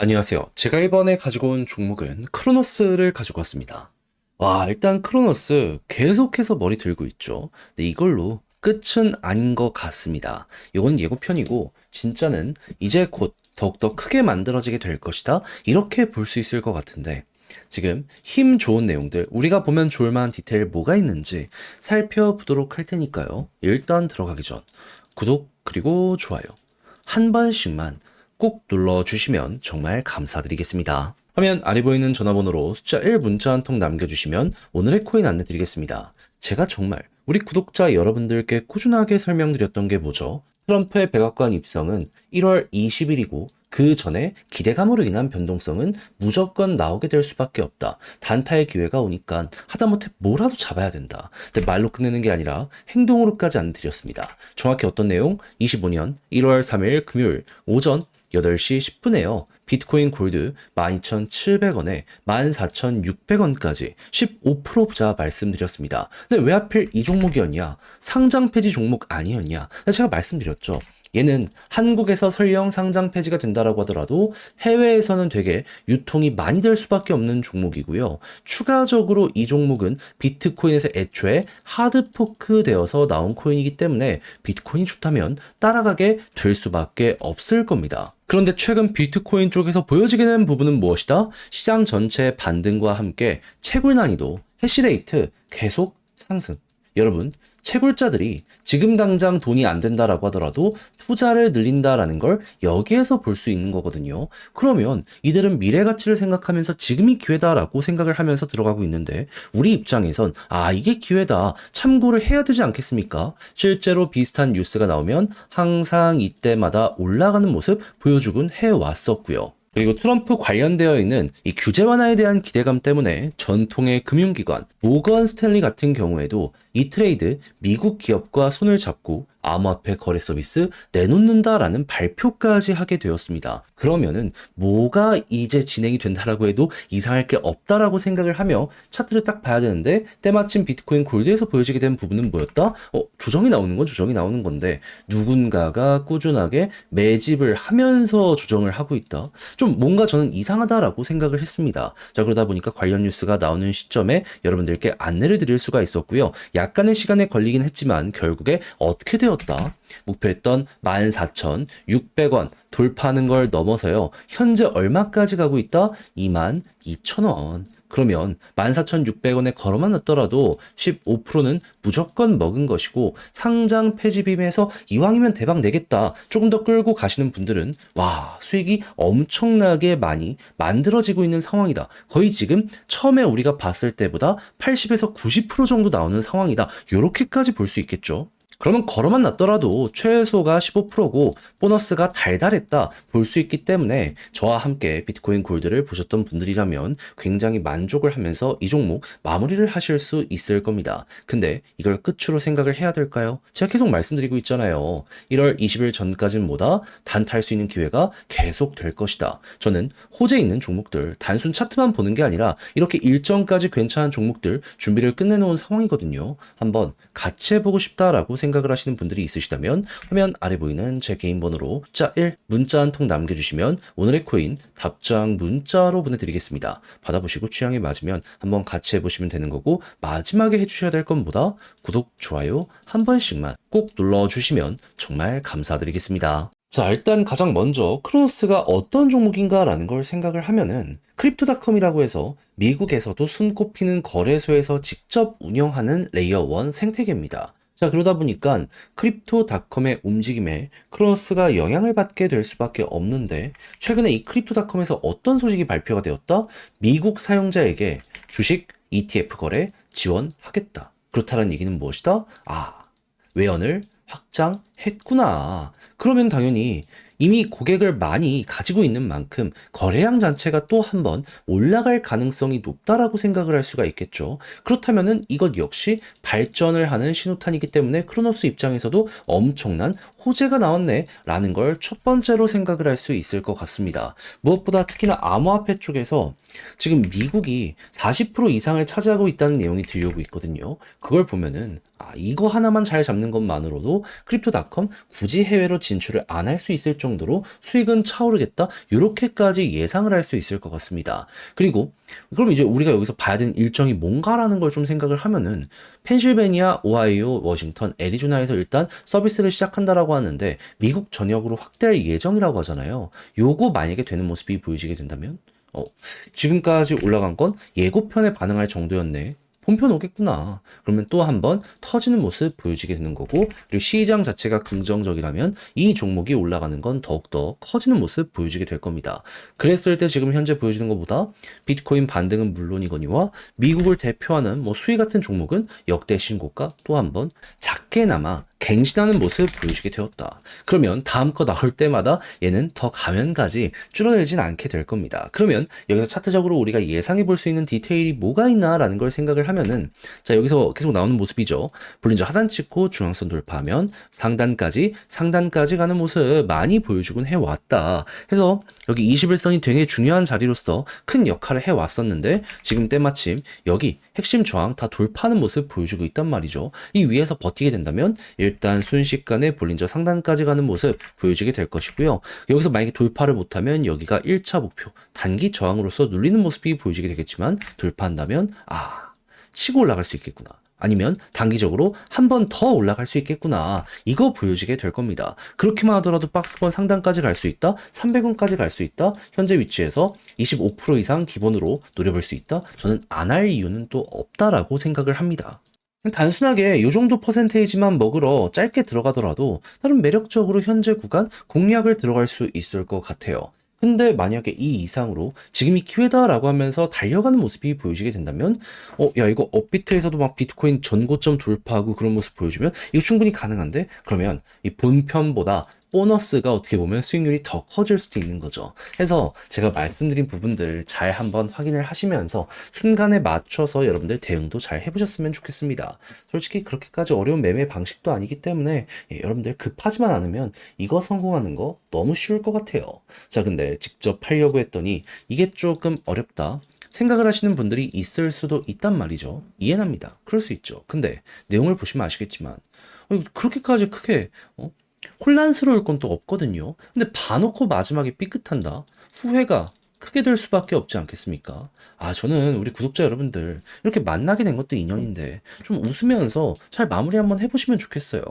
안녕하세요. 제가 이번에 가지고 온 종목은 크로노스를 가지고 왔습니다. 와, 일단 크로노스 계속해서 머리 들고 있죠. 근데 이걸로 끝은 아닌 것 같습니다. 이건 예고편이고, 진짜는 이제 곧 더욱더 크게 만들어지게 될 것이다. 이렇게 볼 수 있을 것 같은데, 지금 힘 좋은 내용들, 우리가 보면 좋을 만한 디테일 뭐가 있는지 살펴보도록 할 테니까요. 일단 들어가기 전 구독, 그리고 좋아요. 한 번씩만 꼭 눌러주시면 정말 감사드리겠습니다. 화면 아래 보이는 전화번호로 숫자 1 문자 한 통 남겨주시면 오늘의 코인 안내드리겠습니다. 제가 정말 우리 구독자 여러분들께 꾸준하게 설명드렸던 게 뭐죠? 트럼프의 백악관 입성은 1월 20일이고 그 전에 기대감으로 인한 변동성은 무조건 나오게 될 수밖에 없다. 단타의 기회가 오니까 하다못해 뭐라도 잡아야 된다. 근데 말로 끝내는 게 아니라 행동으로까지 안 드렸습니다. 정확히 어떤 내용? 25년 1월 3일 금요일 오전 8시 10분에요. 비트코인 골드 12,700원에 14,600원까지 15% 부자 말씀드렸습니다. 근데 왜 하필 이 종목이었냐? 상장 폐지 종목 아니었냐? 제가 말씀드렸죠. 얘는 한국에서 설령 상장 폐지가 된다라고 하더라도 해외에서는 되게 유통이 많이 될 수밖에 없는 종목이고요. 추가적으로 이 종목은 비트코인에서 애초에 하드포크 되어서 나온 코인이기 때문에 비트코인이 좋다면 따라가게 될 수밖에 없을 겁니다. 그런데 최근 비트코인 쪽에서 보여지게 된 부분은 무엇이다? 시장 전체 반등과 함께 채굴 난이도, 해시레이트 계속 상승. 여러분, 채굴자들이 지금 당장 돈이 안 된다라고 하더라도 투자를 늘린다라는 걸 여기에서 볼 수 있는 거거든요. 그러면 이들은 미래 가치를 생각하면서 지금이 기회다라고 생각을 하면서 들어가고 있는데 우리 입장에선 아, 이게 기회다. 참고를 해야 되지 않겠습니까? 실제로 비슷한 뉴스가 나오면 항상 이때마다 올라가는 모습 보여주곤 해왔었고요. 그리고 트럼프 관련되어 있는 이 규제 완화에 대한 기대감 때문에 전통의 금융기관 모건 스탠리 같은 경우에도 이 트레이드 미국 기업과 손을 잡고 암호화폐 거래 서비스 내놓는다라는 발표까지 하게 되었습니다. 그러면은 뭐가 이제 진행이 된다라고 해도 이상할 게 없다라고 생각을 하며 차트를 딱 봐야 되는데 때마침 비트코인 골드에서 보여지게 된 부분은 뭐였다? 어, 조정이 나오는 건 조정이 나오는 건데 누군가가 꾸준하게 매집을 하면서 조정을 하고 있다. 좀 뭔가 저는 이상하다라고 생각을 했습니다. 자, 그러다 보니까 관련 뉴스가 나오는 시점에 여러분들께 안내를 드릴 수가 있었고요. 약간의 시간에 걸리긴 했지만 결국에 어떻게 되었다. 목표했던 14,600원 돌파하는 걸 넘어서요. 현재 얼마까지 가고 있다? 22,000원. 그러면 14,600원에 걸어만 놨더라도 15%는 무조건 먹은 것이고 상장 폐지빔에서 이왕이면 대박 내겠다. 조금 더 끌고 가시는 분들은 와 수익이 엄청나게 많이 만들어지고 있는 상황이다. 거의 지금 처음에 우리가 봤을 때보다 80에서 90% 정도 나오는 상황이다. 이렇게까지 볼 수 있겠죠. 그러면 걸어만 놨더라도 최소가 15%고 보너스가 달달했다 볼 수 있기 때문에 저와 함께 비트코인 골드를 보셨던 분들이라면 굉장히 만족을 하면서 이 종목 마무리를 하실 수 있을 겁니다. 근데 이걸 끝으로 생각을 해야 될까요? 제가 계속 말씀드리고 있잖아요. 1월 20일 전까지는 뭐다? 단타할 수 있는 기회가 계속 될 것이다. 저는 호재 있는 종목들 단순 차트만 보는 게 아니라 이렇게 일정까지 괜찮은 종목들 준비를 끝내놓은 상황이거든요. 한번 같이 해보고 싶다라고 생각 생각을 하시는 분들이 있으시다면 화면 아래 보이는 제 개인 번호로 숫자 1 문자 한 통 남겨주시면 오늘의 코인 답장 문자로 보내드리겠습니다. 받아보시고 취향에 맞으면 한번 같이 해보시면 되는 거고 마지막에 해주셔야 될 건 뭐다? 구독, 좋아요 한 번씩만 꼭 눌러주시면 정말 감사드리겠습니다. 자, 일단 가장 먼저 크로노스가 어떤 종목인가라는 걸 생각을 하면은 크립토닷컴이라고 해서 미국에서도 손꼽히는 거래소에서 직접 운영하는 레이어 1 생태계입니다. 자, 그러다 보니까 크립토닷컴의 움직임에 크로노스가 영향을 받게 될 수밖에 없는데 최근에 이 크립토닷컴에서 어떤 소식이 발표가 되었다? 미국 사용자에게 주식 ETF 거래 지원하겠다. 그렇다는 얘기는 무엇이다? 아, 외연을 확장했구나. 그러면 당연히 이미 고객을 많이 가지고 있는 만큼 거래량 자체가 또 한 번 올라갈 가능성이 높다라고 생각을 할 수가 있겠죠. 그렇다면은 이것 역시 발전을 하는 신호탄이기 때문에 크로노스 입장에서도 엄청난 호재가 나왔네 라는 걸 첫 번째로 생각을 할 수 있을 것 같습니다. 무엇보다 특히나 암호화폐 쪽에서 지금 미국이 40% 이상을 차지하고 있다는 내용이 들려오고 있거든요. 그걸 보면은 아, 이거 하나만 잘 잡는 것만으로도 크립토닷컴 굳이 해외로 진출을 안 할 수 있을 정도로 수익은 차오르겠다. 이렇게까지 예상을 할 수 있을 것 같습니다. 그리고 그럼 이제 우리가 여기서 봐야 되는 일정이 뭔가라는 걸 좀 생각을 하면은 펜실베니아, 오하이오, 워싱턴, 애리조나에서 일단 서비스를 시작한다라고 하는데 미국 전역으로 확대할 예정이라고 하잖아요. 요거 만약에 되는 모습이 보여지게 된다면 어, 지금까지 올라간 건 예고편에 반응할 정도였네. 본편 오겠구나. 그러면 또 한 번 터지는 모습 보여지게 되는 거고, 그리고 시장 자체가 긍정적이라면 이 종목이 올라가는 건 더욱더 커지는 모습 보여지게 될 겁니다. 그랬을 때 지금 현재 보여지는 것보다 비트코인 반등은 물론이거니와 미국을 대표하는 뭐 수위 같은 종목은 역대 신고가 또 한 번 작게나마 갱신하는 모습 보여주게 되었다. 그러면 다음 거 나올 때마다 얘는 더 가면까지 줄어들진 않게 될 겁니다. 그러면 여기서 차트적으로 우리가 예상해 볼 수 있는 디테일이 뭐가 있나라는 걸 생각을 하면은 자 여기서 계속 나오는 모습이죠. 볼린저 하단 찍고 중앙선 돌파하면 상단까지 상단까지 가는 모습 많이 보여주곤 해왔다. 해서 여기 21선이 되게 중요한 자리로서 큰 역할을 해왔었는데 지금 때마침 여기 핵심 저항 다 돌파하는 모습 보여주고 있단 말이죠. 이 위에서 버티게 된다면 일단 순식간에 볼린저 상단까지 가는 모습 보여지게 될 것이고요. 여기서 만약에 돌파를 못하면 여기가 1차 목표 단기 저항으로서 눌리는 모습이 보여지게 되겠지만 돌파한다면 아 치고 올라갈 수 있겠구나. 아니면 단기적으로 한 번 더 올라갈 수 있겠구나. 이거 보여지게 될 겁니다. 그렇게만 하더라도 박스권 상단까지 갈 수 있다. 300원까지 갈 수 있다. 현재 위치에서 25% 이상 기본으로 노려볼 수 있다. 저는 안 할 이유는 또 없다라고 생각을 합니다. 단순하게 이 정도 퍼센테이지만 먹으러 짧게 들어가더라도 나름 매력적으로 현재 구간 공략을 들어갈 수 있을 것 같아요. 근데 만약에 이 이상으로 지금이 기회다라고 하면서 달려가는 모습이 보여지게 된다면 어, 야, 이거 업비트에서도 막 비트코인 전고점 돌파하고 그런 모습 보여주면 이거 충분히 가능한데 그러면 이 본편보다 보너스가 어떻게 보면 수익률이 더 커질 수도 있는 거죠. 해서 제가 말씀드린 부분들 잘 한번 확인을 하시면서 순간에 맞춰서 여러분들 대응도 잘 해보셨으면 좋겠습니다. 솔직히 그렇게까지 어려운 매매 방식도 아니기 때문에 예, 여러분들 급하지만 않으면 이거 성공하는 거 너무 쉬울 것 같아요. 자, 근데 직접 하려고 했더니 이게 조금 어렵다. 생각을 하시는 분들이 있을 수도 있단 말이죠. 이해는 합니다. 그럴 수 있죠. 근데 내용을 보시면 아시겠지만 어, 그렇게까지 크게 어? 혼란스러울 건 또 없거든요. 근데 봐놓고 마지막에 삐끗한다? 후회가 크게 될 수밖에 없지 않겠습니까? 아, 저는 우리 구독자 여러분들 이렇게 만나게 된 것도 인연인데 좀 웃으면서 잘 마무리 한번 해보시면 좋겠어요.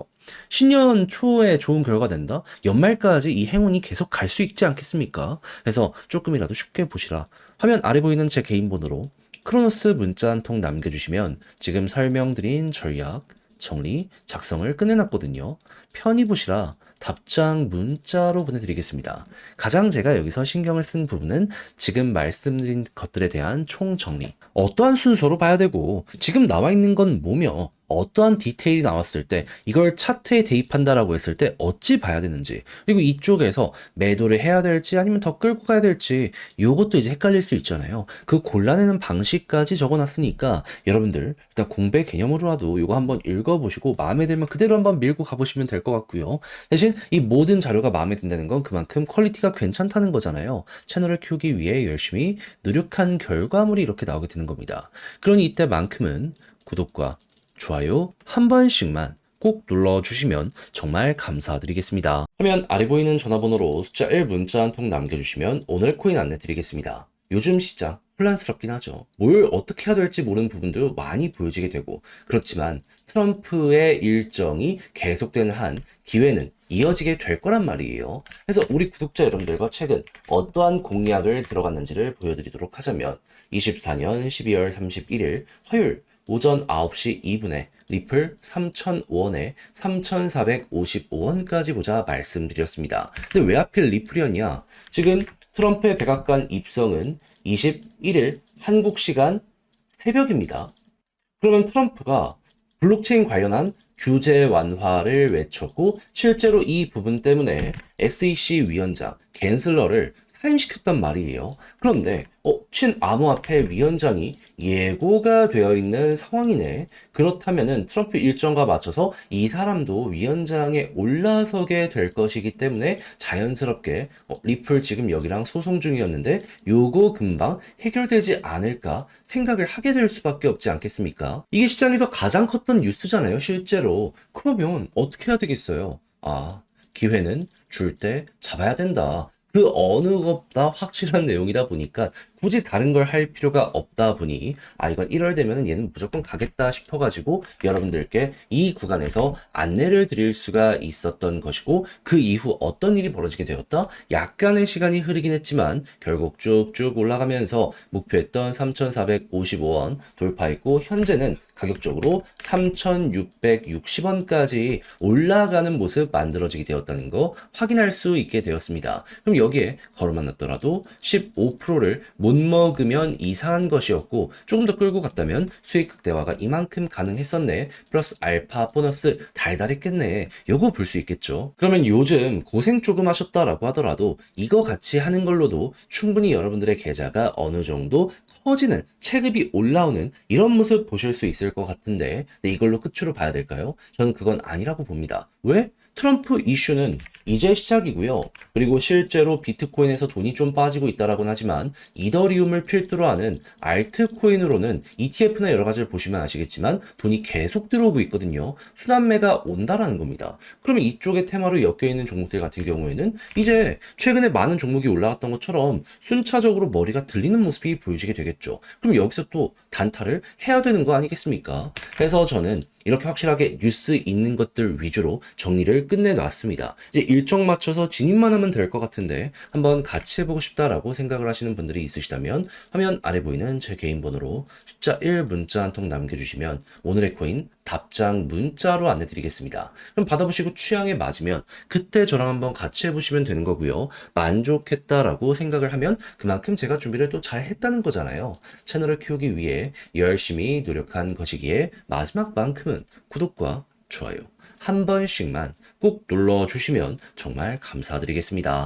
신년 초에 좋은 결과 된다? 연말까지 이 행운이 계속 갈 수 있지 않겠습니까? 그래서 조금이라도 쉽게 보시라. 화면 아래 보이는 제 개인 번호로 크로노스 문자 한 통 남겨주시면 지금 설명드린 전략, 정리, 작성을 끝내놨거든요. 편히 보시라 답장 문자로 보내드리겠습니다. 가장 제가 여기서 신경을 쓴 부분은 지금 말씀드린 것들에 대한 총정리. 어떠한 순서로 봐야 되고, 지금 나와 있는 건 뭐며, 어떠한 디테일이 나왔을 때 이걸 차트에 대입한다라고 했을 때 어찌 봐야 되는지 그리고 이쪽에서 매도를 해야 될지 아니면 더 끌고 가야 될지 요것도 이제 헷갈릴 수 있잖아요. 그 골라내는 방식까지 적어놨으니까 여러분들 일단 공배 개념으로라도 요거 한번 읽어보시고 마음에 들면 그대로 한번 밀고 가보시면 될 것 같고요. 대신 이 모든 자료가 마음에 든다는 건 그만큼 퀄리티가 괜찮다는 거잖아요. 채널을 키우기 위해 열심히 노력한 결과물이 이렇게 나오게 되는 겁니다. 그러니 이때만큼은 구독과 좋아요 한 번씩만 꼭 눌러주시면 정말 감사드리겠습니다. 화면 아래 보이는 전화번호로 숫자 1 문자 한 통 남겨주시면 오늘 코인 안내 드리겠습니다. 요즘 시장 혼란스럽긴 하죠. 뭘 어떻게 해야 될지 모르는 부분도 많이 보여지게 되고 그렇지만 트럼프의 일정이 계속되는 한 기회는 이어지게 될 거란 말이에요. 그래서 우리 구독자 여러분들과 최근 어떠한 공약을 들어갔는지를 보여드리도록 하자면 24년 12월 31일 화요일 오전 9시 2분에 리플 3,000원에 3,455원까지 보자 말씀드렸습니다. 근데 왜 하필 리플이었냐? 지금 트럼프의 백악관 입성은 21일 한국 시간 새벽입니다. 그러면 트럼프가 블록체인 관련한 규제 완화를 외쳤고 실제로 이 부분 때문에 SEC 위원장 겐슬러를 사임시켰단 말이에요. 그런데 어, 친암호화폐 위원장이 예고가 되어 있는 상황이네. 그렇다면은 트럼프 일정과 맞춰서 이 사람도 위원장에 올라서게 될 것이기 때문에 자연스럽게 어, 리플 지금 여기랑 소송 중이었는데 요거 금방 해결되지 않을까 생각을 하게 될 수밖에 없지 않겠습니까? 이게 시장에서 가장 컸던 뉴스잖아요, 실제로. 그러면 어떻게 해야 되겠어요? 아, 기회는 줄 때 잡아야 된다. 그 어느 것보다 확실한 내용이다 보니까 굳이 다른 걸 할 필요가 없다 보니 아 이건 1월 되면은 얘는 무조건 가겠다 싶어가지고 여러분들께 이 구간에서 안내를 드릴 수가 있었던 것이고 그 이후 어떤 일이 벌어지게 되었다? 약간의 시간이 흐르긴 했지만 결국 쭉쭉 올라가면서 목표했던 3,455원 돌파했고 현재는 가격적으로 3,660원까지 올라가는 모습 만들어지게 되었다는 거 확인할 수 있게 되었습니다. 그럼 여기에 걸어만 놨더라도 15%를 못 먹으면 이상한 것이었고 조금 더 끌고 갔다면 수익 극대화가 이만큼 가능했었네. 플러스 알파 보너스 달달했겠네. 요거 볼 수 있겠죠. 그러면 요즘 고생 조금 하셨다라고 하더라도 이거 같이 하는 걸로도 충분히 여러분들의 계좌가 어느 정도 커지는 체급이 올라오는 이런 모습 보실 수 있을 것 같은데 근데 이걸로 끝으로 봐야 될까요? 저는 그건 아니라고 봅니다. 왜? 트럼프 이슈는 이제 시작이고요. 그리고 실제로 비트코인에서 돈이 좀 빠지고 있다라고는 하지만 이더리움을 필두로 하는 알트코인으로는 ETF나 여러 가지를 보시면 아시겠지만 돈이 계속 들어오고 있거든요. 순환매가 온다라는 겁니다. 그러면 이쪽의 테마로 엮여 있는 종목들 같은 경우에는 이제 최근에 많은 종목이 올라갔던 것처럼 순차적으로 머리가 들리는 모습이 보여지게 되겠죠. 그럼 여기서 또 단타를 해야 되는 거 아니겠습니까? 그래서 저는 이렇게 확실하게 뉴스 있는 것들 위주로 정리를 끝내놨습니다. 이제 일정 맞춰서 진입만 하면 될 것 같은데 한번 같이 해보고 싶다라고 생각을 하시는 분들이 있으시다면 화면 아래 보이는 제 개인 번호로 숫자 1 문자 한 통 남겨주시면 오늘의 코인 답장 문자로 안내드리겠습니다. 그럼 받아보시고 취향에 맞으면 그때 저랑 한번 같이 해보시면 되는 거고요. 만족했다라고 생각을 하면 그만큼 제가 준비를 또 잘 했다는 거잖아요. 채널을 키우기 위해 열심히 노력한 것이기에 마지막만큼은 구독과 좋아요 한 번씩만 꾹 눌러주시면 정말 감사드리겠습니다.